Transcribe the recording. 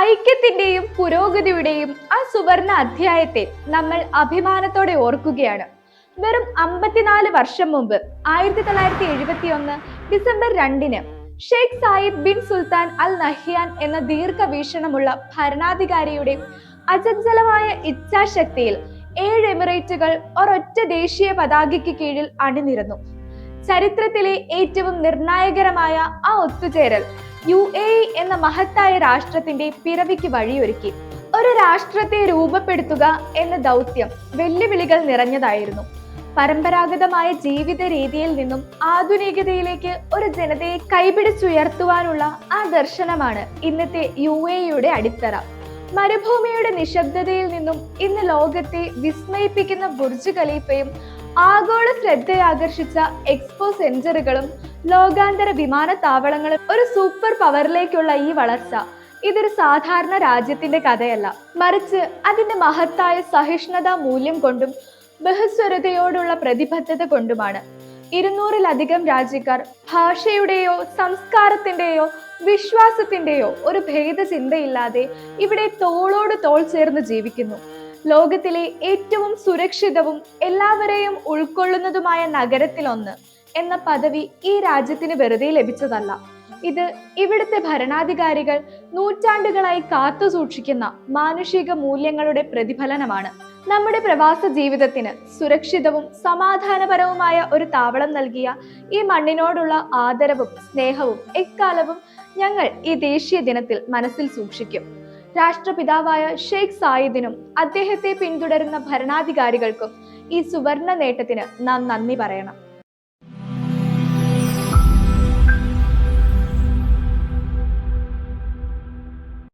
ഐക്യത്തിന്റെയും പുരോഗതിയുടെയും ആ സുവർണ അധ്യായത്തെ നമ്മൾ അഭിമാനത്തോടെ ഓർക്കുകയാണ്. വെറും അമ്പത്തിനാല് വർഷം മുമ്പ് ആയിരത്തി തൊള്ളായിരത്തി എഴുപത്തി ഒന്ന് ഡിസംബർ രണ്ടിന് Sheikh Zayed bin Sultan Al Nahyan എന്ന ദീർഘവീക്ഷണമുള്ള ഭരണാധികാരിയുടെ അചഞ്ചലമായ ഇച്ഛാശക്തിയിൽ ഏഴ് എമിറേറ്റുകൾ ഒരൊറ്റ ദേശീയ പതാകയ്ക്ക് കീഴിൽ അണിനിരന്നു. ചരിത്രത്തിലെ ഏറ്റവും നിർണായകരമായ ആ ഒത്തുചേരൽ യു എ എന്ന മഹത്തായ രാഷ്ട്രത്തിന്റെ പിറവിക്ക് വഴിയൊരുക്കി. ഒരു രാഷ്ട്രത്തെ രൂപപ്പെടുത്തുക എന്ന ദൗത്യം വെല്ലുവിളികൾ നിറഞ്ഞതായിരുന്നു. പരമ്പരാഗതമായ ജീവിത രീതിയിൽ നിന്നും ആധുനികതയിലേക്ക് ഒരു ജനതയെ കൈപിടിച്ചുയർത്തുവാനുള്ള ആ ദർശനമാണ് ഇന്നത്തെ യു എ യുടെ അടിത്തറ. മരുഭൂമിയുടെ നിശബ്ദതയിൽ നിന്നും ഇന്ന് ലോകത്തെ വിസ്മയിപ്പിക്കുന്ന ബുർജ് ഖലീഫയും ആഗോള ശ്രദ്ധയാകർഷിച്ച എക്സ്പോ സെഞ്ചറുകളും ലോകാന്തര വിമാനത്താവളങ്ങളും ഒരു സൂപ്പർ പവറിലേക്കുള്ള ഈ വളർച്ച ഇതൊരു സാധാരണ രാജ്യത്തിന്റെ കഥയല്ല. മറിച്ച് അതിന്റെ മഹത്തായ സഹിഷ്ണുതാ മൂല്യം കൊണ്ടും ബഹുസ്വരതയോടുള്ള പ്രതിബദ്ധത കൊണ്ടുമാണ്. ഇരുന്നൂറിലധികം രാജ്യക്കാർ ഭാഷയുടെയോ സംസ്കാരത്തിന്റെയോ വിശ്വാസത്തിന്റെയോ ഒരു ഭേദചിന്തയില്ലാതെ ഇവിടെ തോളോട് തോൾ ചേർന്ന് ജീവിക്കുന്നു. ലോകത്തിലെ ഏറ്റവും സുരക്ഷിതവും എല്ലാവരെയും ഉൾക്കൊള്ളുന്നതുമായ നഗരത്തിലൊന്ന് എന്ന പദവി ഈ രാജ്യത്തിന് വെറുതെ ലഭിച്ചതല്ല. ഇത് ഇവിടുത്തെ ഭരണാധികാരികൾ നൂറ്റാണ്ടുകളായി കാത്തു സൂക്ഷിക്കുന്ന മാനുഷിക മൂല്യങ്ങളുടെ പ്രതിഫലനമാണ്. നമ്മുടെ പ്രവാസ ജീവിതത്തിന് സുരക്ഷിതവും സമാധാനപരവുമായ ഒരു താവളം നൽകിയ ഈ മണ്ണിനോടുള്ള ആദരവും സ്നേഹവും എക്കാലവും ഞങ്ങൾ ഈ ദേശീയ ദിനത്തിൽ മനസ്സിൽ സൂക്ഷിക്കും. രാഷ്ട്രപിതാവായ ഷെയ്ഖ് സായിദിനും അദ്ദേഹത്തെ പിന്തുടരുന്ന ഭരണാധികാരികൾക്കും ഈ സുവർണ നേട്ടത്തിന് നാം നന്ദി പറയണം.